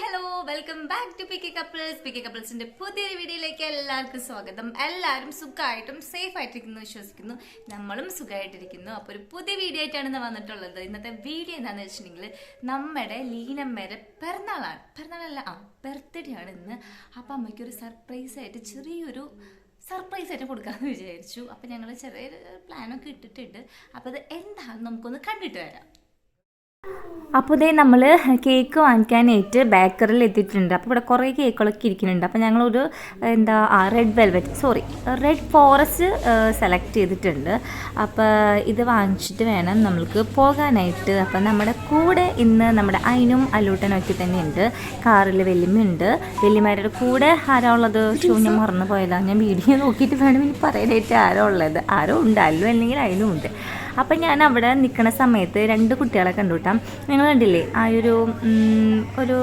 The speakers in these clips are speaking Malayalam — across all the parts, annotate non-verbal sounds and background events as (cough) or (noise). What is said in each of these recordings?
Hello welcome back to picky couples picky കപ്പിൾസിന്റെ പുതിയൊരു വീഡിയോയിലേക്ക് എല്ലാവർക്കും സ്വാഗതം. എല്ലാവരും സുഖമായിട്ടും സേഫ് ആയിട്ടിരിക്കുന്നു വിശ്വസിക്കുന്നു. നമ്മളും സുഖമായിട്ടിരിക്കുന്നു. അപ്പോൾ ഒരു പുതിയ വീഡിയോ ആയിട്ടാണ് വന്നിട്ടുള്ളത്. ഇന്നത്തെ വീഡിയോ എന്താണെന്ന് വെച്ചിട്ടുണ്ടെങ്കിൽ നമ്മുടെ ലീനമ്മയുടെ പിറന്നാളാണ്. പിറന്നാളല്ല ആ ബർത്ത്ഡേ ആണ് ഇന്ന്. അപ്പം അമ്മയ്ക്ക് ഒരു സർപ്രൈസ് ആയിട്ട് ചെറിയൊരു സർപ്രൈസ് ആയിട്ട് കൊടുക്കാമെന്ന് വിചാരിച്ചു. അപ്പം ഞങ്ങൾ ചെറിയൊരു പ്ലാനൊക്കെ ഇട്ടിട്ടുണ്ട്. അപ്പോൾ അത് എന്താണെന്ന് നമുക്കൊന്ന് കണ്ടിട്ട് വരാം. അപ്പോൾ ഇതേ നമ്മൾ കേക്ക് വാങ്ങിക്കാനായിട്ട് ബേക്കറിൽ എത്തിയിട്ടുണ്ട്. അപ്പോൾ ഇവിടെ കുറേ കേക്കുകളൊക്കെ ഇരിക്കുന്നുണ്ട്. അപ്പോൾ ഞങ്ങളൊരു എന്താ red velvet sorry red forest select ചെയ്തിട്ടുണ്ട്. അപ്പോൾ ഇത് വാങ്ങിച്ചിട്ട് വേണം നമ്മൾക്ക് പോകാനായിട്ട്. അപ്പോൾ നമ്മുടെ കൂടെ ഇന്ന് നമ്മുടെ അയിനും അലൂട്ടനും ഒക്കെ തന്നെയുണ്ട്. കാറിൽ വെല്ലുമുണ്ട് വെല്ലുമാരുടെ കൂടെ ആരാ ഉള്ളത്? ശൂന്യം മറന്നു പോയതാണ് ഞാൻ വീഡിയോ നോക്കിയിട്ട് വേണം ഇനി പറയാനായിട്ട് ആരോ ഉള്ളത്. ആരോ ഉണ്ട്. അല്ലു അല്ലെങ്കിൽ അയിനും ഉണ്ട്. അപ്പം ഞാൻ അവിടെ നിൽക്കുന്ന സമയത്ത് രണ്ട് കുട്ടികളെ കണ്ടുവിട്ടാം നിങ്ങൾ കണ്ടില്ലേ? ആ ഒരു ഒരു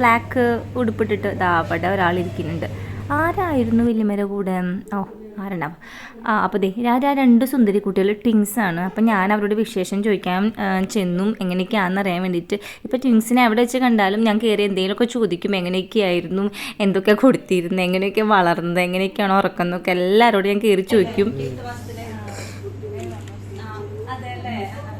ബ്ലാക്ക് ഉടുപ്പിട്ടിട്ട് ഇതാ അവിടെ ഒരാളിരിക്കുന്നുണ്ട് ആരായിരുന്നു വലിയമര കൂടെ? ഓ ആരുണ്ടാവും? ആ അപ്പോൾ ദേ ആ രണ്ട് സുന്ദരി കുട്ടികൾ ടിങ്സ് ആണ്. അപ്പം ഞാൻ അവരോട് വിശേഷം ചോദിക്കാൻ ചെന്നും എങ്ങനെയൊക്കെയാണെന്ന് അറിയാൻ വേണ്ടിയിട്ട് ഇപ്പോൾ ടിങ്സിനെ എവിടെ വെച്ച് കണ്ടാലും ഞാൻ കയറി എന്തെങ്കിലുമൊക്കെ ചോദിക്കും. എങ്ങനെയൊക്കെയായിരുന്നു? എന്തൊക്കെ കൊടുത്തിരുന്നത് എങ്ങനെയൊക്കെ വളർന്നത്? എങ്ങനെയൊക്കെയാണ് ഉറക്കുന്നതൊക്കെ എല്ലാവരോടും ഞാൻ കയറി ചോദിക്കും. ഞാൻ വിചാരിച്ചു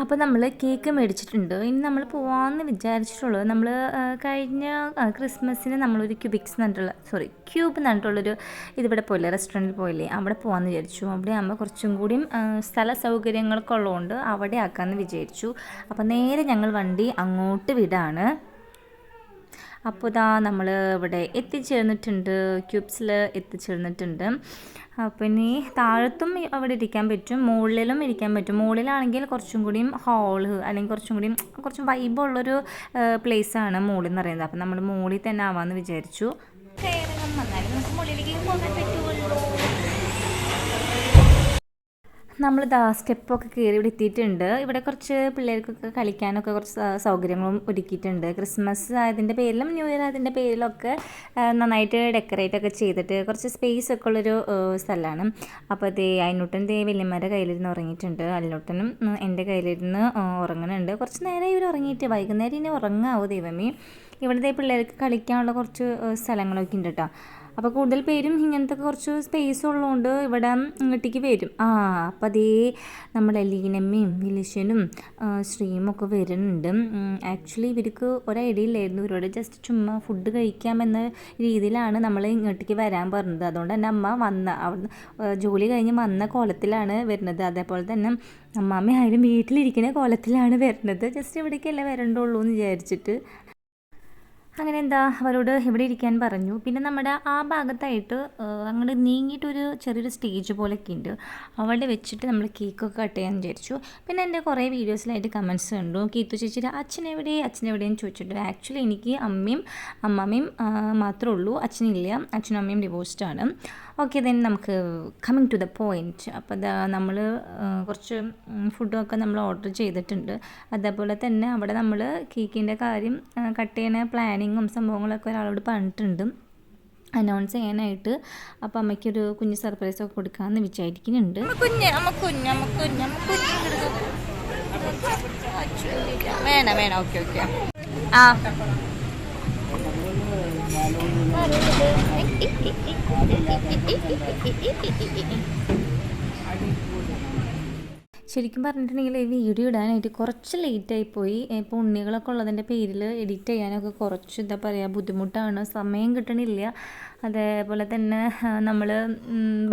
അപ്പോൾ നമ്മൾ കേക്ക് മേടിച്ചിട്ടുണ്ട്. ഇനി നമ്മൾ പോകാമെന്ന് വിചാരിച്ചിട്ടുള്ളൂ. നമ്മൾ കഴിഞ്ഞ ക്രിസ്മസിന് നമ്മളൊരു ക്യൂബിക്സ് എന്നിട്ടുള്ള സോറി ക്യൂബ് എന്നിട്ടുള്ളൊരു ഇതിവിടെ പോയില്ലേ റെസ്റ്റോറന്റിൽ പോയില്ലേ അവിടെ പോകാമെന്ന് വിചാരിച്ചു. അവിടെ ആകുമ്പോൾ കുറച്ചും കൂടിയും സ്ഥല സൗകര്യങ്ങളൊക്കെ ഉള്ളതുകൊണ്ട് അവിടെ ആക്കാമെന്ന് വിചാരിച്ചു. അപ്പോൾ നേരെ ഞങ്ങൾ വണ്ടി അങ്ങോട്ട് വിടാണ്. അപ്പോൾ ഇതാ നമ്മൾ ഇവിടെ എത്തിച്ചേർന്നിട്ടുണ്ട്. ക്യൂബ്സിൽ എത്തിച്ചേർന്നിട്ടുണ്ട്. അപ്പോൾ ഇനി താഴത്തും അവിടെ ഇരിക്കാൻ പറ്റും മുകളിലും ഇരിക്കാൻ പറ്റും. മുകളിലാണെങ്കിൽ കുറച്ചും കൂടിയും ഹോൾ അല്ലെങ്കിൽ കുറച്ചും കൂടിയും കുറച്ചും വൈബുള്ളൊരു പ്ലേസാണ് മുകളിൽ എന്ന് പറയുന്നത്. അപ്പോൾ നമ്മൾ മുകളിൽ തന്നെ ആവാമെന്ന് വിചാരിച്ചു. നമ്മൾ ദാ സ്റ്റെപ്പൊക്കെ കയറി ഇവിടെ എത്തിയിട്ടുണ്ട്. ഇവിടെ കുറച്ച് പിള്ളേർക്കൊക്കെ കളിക്കാനൊക്കെ കുറച്ച് സൗകര്യങ്ങളും ഒരുക്കിയിട്ടുണ്ട്. ക്രിസ്മസ് ആയതിന്റെ പേരിലും ന്യൂ ഇയർ ആയതിന്റെ പേരിലൊക്കെ നന്നായിട്ട് ഡെക്കറേറ്റ് ഒക്കെ ചെയ്തിട്ട് കുറച്ച് സ്പേസ് ഒക്കെ ഉള്ളൊരു സ്ഥലമാണ്. അപ്പോൾ ദേ അയനൂട്ടൻ ദേ വലിയമ്മയുടെ കയ്യിലിരുന്ന് ഉറങ്ങിയിട്ടുണ്ട്. അല്ലോട്ടനും എന്റെ കയ്യിലിരുന്ന് ഉറങ്ങുന്നുണ്ട് കുറച്ച് നേരം ഇവർ ഉറങ്ങിയിട്ട് വൈകുന്നേരം ഇനി ഉറങ്ങാവോ ദൈവമേ? ഇവിടുത്തെ പിള്ളേർക്ക് കളിക്കാനുള്ള കുറച്ച് സ്ഥലങ്ങളൊക്കെ ഉണ്ട് കേട്ടോ അപ്പോൾ കൂടുതൽ പേരും ഇങ്ങനത്തെ കുറച്ച് സ്പേസ് ഉള്ളതുകൊണ്ട് ഇവിടെ ഇങ്ങോട്ടേക്ക് വരും. ആ അപ്പം അതേ നമ്മളെ ലീനമ്മയും വിലിശനും ശ്രീയും ഒക്കെ വരുന്നുണ്ട്. ആക്ച്വലി ഇവർക്ക് ഒരു ഐഡിയ ഇല്ലായിരുന്നു. ഇവരോട് ജസ്റ്റ് ചുമ്മാ ഫുഡ് കഴിക്കാമെന്ന രീതിയിലാണ് നമ്മൾ ഇങ്ങോട്ടേക്ക് വരാൻ പറഞ്ഞത്. അതുകൊണ്ട് തന്നെ അമ്മ വന്ന അവിടുന്ന് ജോലി കഴിഞ്ഞ് വന്ന കോലത്തിലാണ് വരുന്നത്. അതേപോലെ തന്നെ അമ്മാമ്മ ആയാലും വീട്ടിലിരിക്കുന്ന കോലത്തിലാണ് വരുന്നത്. ജസ്റ്റ് ഇവിടേക്കല്ലേ വരണ്ടുള്ളൂ എന്ന് വിചാരിച്ചിട്ട്. അങ്ങനെ എന്താ അവരോട് എവിടെ ഇരിക്കാൻ പറഞ്ഞു. പിന്നെ നമ്മുടെ ആ ഭാഗത്തായിട്ട് അങ്ങോട്ട് നീങ്ങിയിട്ടൊരു ചെറിയൊരു സ്റ്റേജ് പോലെയൊക്കെ ഉണ്ട് അവിടെ വെച്ചിട്ട് നമ്മൾ കേക്കൊക്കെ കട്ട് ചെയ്യാൻ വിചാരിച്ചു. പിന്നെ എന്റെ കുറേ വീഡിയോസിലായിട്ട് കമൻസ് കണ്ടു. കീത്തു ചേച്ചിയുടെ അച്ഛനെവിടെ അച്ഛനെവിടെയെന്ന് ചോദിച്ചിട്ട് ആക്ച്വലി എനിക്ക് അമ്മയും അമ്മമ്മയും ആ, മാത്രമേ ഉള്ളൂ. അച്ഛനില്ല. അച്ഛനും അമ്മയും ഡിവോഴ്സ്ഡ് ആണ്. ഓക്കെ ദെൻ നമുക്ക് കമ്മിങ് ടു ദ പോയിന്റ് അപ്പോൾ അത് നമ്മൾ കുറച്ച് ഫുഡൊക്കെ നമ്മൾ ഓർഡർ ചെയ്തിട്ടുണ്ട്. അതേപോലെ തന്നെ അവിടെ നമ്മൾ കേക്കിന്റെ കാര്യം കട്ട് ചെയ്യുന്ന പ്ലാനിങ്ങും സംഭവങ്ങളൊക്കെ ഒരാളോട് പറഞ്ഞിട്ടുണ്ട്. അനൗൺസ് ചെയ്യാനായിട്ട് അപ്പം അമ്മയ്ക്കൊരു കുഞ്ഞ് സർപ്രൈസ് ഒക്കെ കൊടുക്കാമെന്ന് വിചാരിക്കുന്നുണ്ട്. വേണം വേണം ഓക്കെ ഓക്കെ. ആ. (laughs) ശരിക്കും പറഞ്ഞിട്ടുണ്ടെങ്കിൽ ഈ വീഡിയോ ഇടാനായിട്ട് കുറച്ച് ലേറ്റായി പോയി. ഇപ്പോൾ ഉണ്ണികളൊക്കെ ഉള്ളതിന്റെ പേരിൽ എഡിറ്റ് ചെയ്യാനൊക്കെ കുറച്ച് എന്താ പറയുക ബുദ്ധിമുട്ടാണ്. സമയം കിട്ടണില്ല. അതേപോലെ തന്നെ നമ്മൾ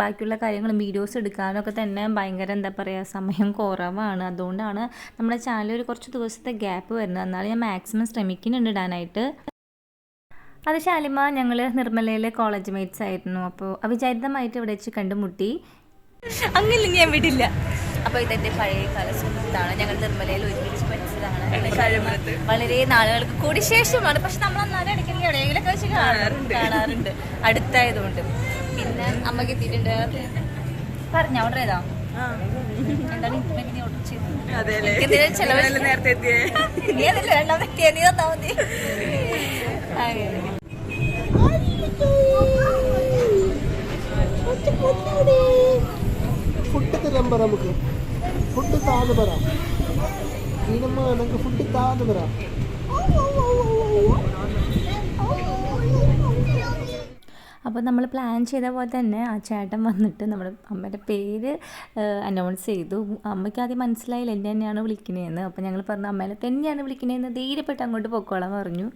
ബാക്കിയുള്ള കാര്യങ്ങളും വീഡിയോസ് എടുക്കാനൊക്കെ തന്നെ ഭയങ്കര എന്താ പറയുക സമയം കുറവാണ്. അതുകൊണ്ടാണ് നമ്മുടെ ചാനൽ ഒരു കുറച്ച് ദിവസത്തെ ഗ്യാപ്പ് വരുന്നത്. എന്നാലും ഞാൻ മാക്സിമം ശ്രമിക്കുന്നുണ്ട് ഇടാനായിട്ട്. അത് ശാലിമ ഞങ്ങൾ നിർമ്മലയിലെ കോളേജ് മേറ്റ്സ് ആയിരുന്നു. അപ്പോൾ അവിചാരിതമായിട്ട് ഇവിടെ വെച്ച് കണ്ടുമുട്ടി. അങ്ങനെ ഞാൻ വിടില്ല. അപ്പൊ ഇതെന്റെ പഴയ കാല സുഹൃത്താണ്. ഞങ്ങൾ നിർമ്മലയിൽ ഒരുമിച്ച് പഠിച്ചതാണ്. വളരെ നാളുകൾക്ക് കൂടി ശേഷമാണ്. പക്ഷെ നമ്മൾ അന്നാലും ഇടയ്ക്കിടയ്ക്ക് എവിടെയെങ്കിലൊക്കെ വെച്ച് കാണാറുണ്ട്. കാണാറുണ്ട്. അടുത്തായതുകൊണ്ട്. പിന്നെ അമ്മയ്ക്ക് എത്തിയിട്ടുണ്ട്. പറഞ്ഞ ഓർഡർ ചെയ്താ? എന്താണ് ഇന്റിമേറ്റ് നീ ഓർഡർ ചെയ്തത്? നീ അതല്ലേ രണ്ടാമത്തെ നീ തന്നാ മതി. അപ്പോൾ നമ്മൾ പ്ലാൻ ചെയ്ത പോലെ തന്നെ ആ ചേട്ടൻ വന്നിട്ട് നമ്മുടെ അമ്മയുടെ പേര് അനൗൺസ് ചെയ്തു. അമ്മയ്ക്ക് ആദ്യം മനസ്സിലായില്ല എന്നെ തന്നെയാണ് വിളിക്കുന്നതെന്ന് അപ്പോൾ ഞങ്ങൾ പറഞ്ഞു അമ്മേനെ തന്നെയാണ് വിളിക്കുന്നതെന്ന് ധൈര്യപ്പെട്ട് അങ്ങോട്ട് പൊക്കോളാൻ പറഞ്ഞു.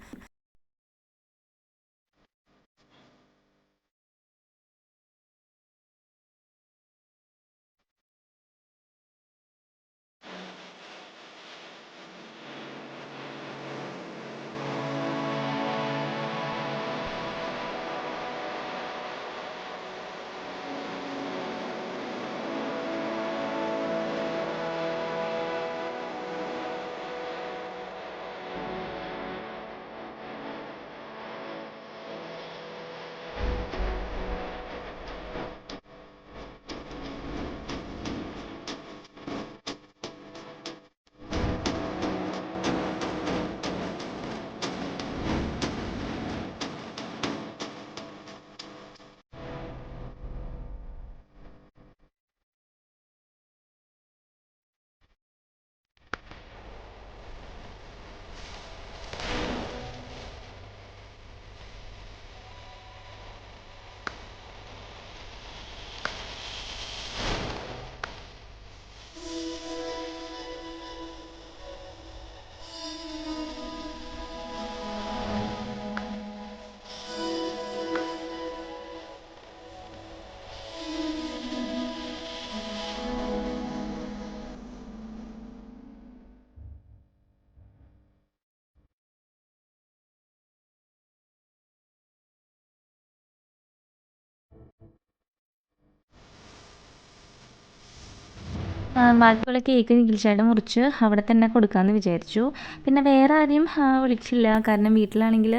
ബാക്കിയുള്ള കേക്ക് നിഖിൽച്ചേട്ടൻ മുറിച്ച് അവിടെ തന്നെ കൊടുക്കാമെന്ന് വിചാരിച്ചു. പിന്നെ വേറെ ആരെയും വിളിച്ചില്ല. കാരണം വീട്ടിലാണെങ്കിൽ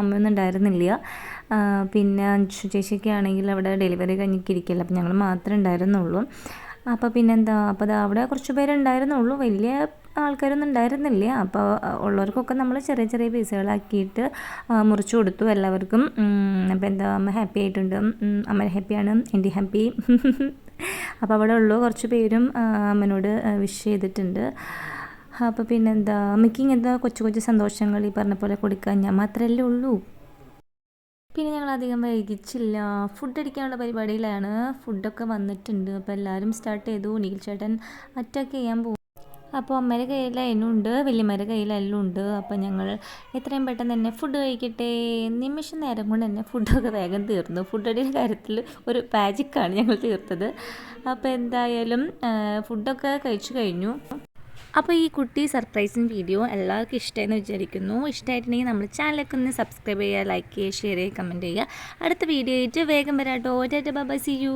അമ്മയൊന്നും ഉണ്ടായിരുന്നില്ല. പിന്നെ അഞ്ചു ചേച്ചിയൊക്കെ ആണെങ്കിൽ അവിടെ ഡെലിവറി കഴിഞ്ഞിരിക്കില്ല അപ്പം ഞങ്ങൾ മാത്രമേ ഉണ്ടായിരുന്നുള്ളൂ. അപ്പോൾ പിന്നെന്താ? അപ്പോൾ അവിടെ കുറച്ച് പേരുണ്ടായിരുന്നുള്ളൂ വലിയ ആൾക്കാരൊന്നും ഉണ്ടായിരുന്നില്ല. അപ്പോൾ ഉള്ളവർക്കൊക്കെ നമ്മൾ ചെറിയ ചെറിയ പീസുകളാക്കിയിട്ട് മുറിച്ച് കൊടുത്തു എല്ലാവർക്കും. അപ്പോൾ എന്താ അമ്മ ഹാപ്പി ആയിട്ടുണ്ട്. അമ്മ ഹാപ്പിയാണ് എന്റെ ഹാപ്പി (laughs) അപ്പോൾ അവിടെ ഉള്ള കുറച്ച് പേരും അമ്മനോട് വിഷ് ചെയ്തിട്ടുണ്ട്. അപ്പോൾ പിന്നെന്താ അമ്മയ്ക്ക് ഇങ്ങനത്തെ കൊച്ചു കൊച്ചു സന്തോഷങ്ങൾ ഈ പറഞ്ഞ പോലെ കൊടുക്കാൻ ഞാൻ മാത്രമല്ലേ ഉള്ളൂ. പിന്നെ ഞങ്ങൾ അധികം വൈകിച്ചില്ല. ഫുഡ് അടിക്കാനുള്ള പരിപാടിയിലാണ്. ഫുഡൊക്കെ വന്നിട്ടുണ്ട്. അപ്പോൾ എല്ലാവരും സ്റ്റാർട്ട് ചെയ്തു. നീൽ ചേട്ടൻ അറ്റാക്ക് ചെയ്യാൻ പോകും അപ്പോൾ അമ്മയുടെ കയ്യിൽ അതിനുണ്ട് വലിയമ്മയുടെ കയ്യിൽ എല്ലാം ഉണ്ട് അപ്പോൾ ഞങ്ങൾ എത്രയും പെട്ടെന്ന് തന്നെ ഫുഡ് കഴിക്കട്ടെ. നിമിഷം നേരം കൊണ്ട് തന്നെ ഫുഡൊക്കെ വേഗം തീർന്നു. ഫുഡ് അടിയുടെ കാര്യത്തിൽ ഒരു മാജിക്കാണ് ഞങ്ങൾ തീർത്തത്. അപ്പോൾ എന്തായാലും ഫുഡൊക്കെ കഴിച്ചു കഴിഞ്ഞു. അപ്പോൾ ഈ കുട്ടി സർപ്രൈസിങ് വീഡിയോ എല്ലാവർക്കും ഇഷ്ടമെന്ന് വിചാരിക്കുന്നു. ഇഷ്ടമായിട്ടുണ്ടെങ്കിൽ നമ്മൾ ചാനലൊക്കെ ഒന്ന് സബ്സ്ക്രൈബ് ചെയ്യുക ലൈക്ക് ചെയ്യുക ഷെയർ ചെയ്യുക കമന്റ് ചെയ്യുക. അടുത്ത വീഡിയോ ആയിട്ട് വേഗം വരാട്ടോ. Tata by C U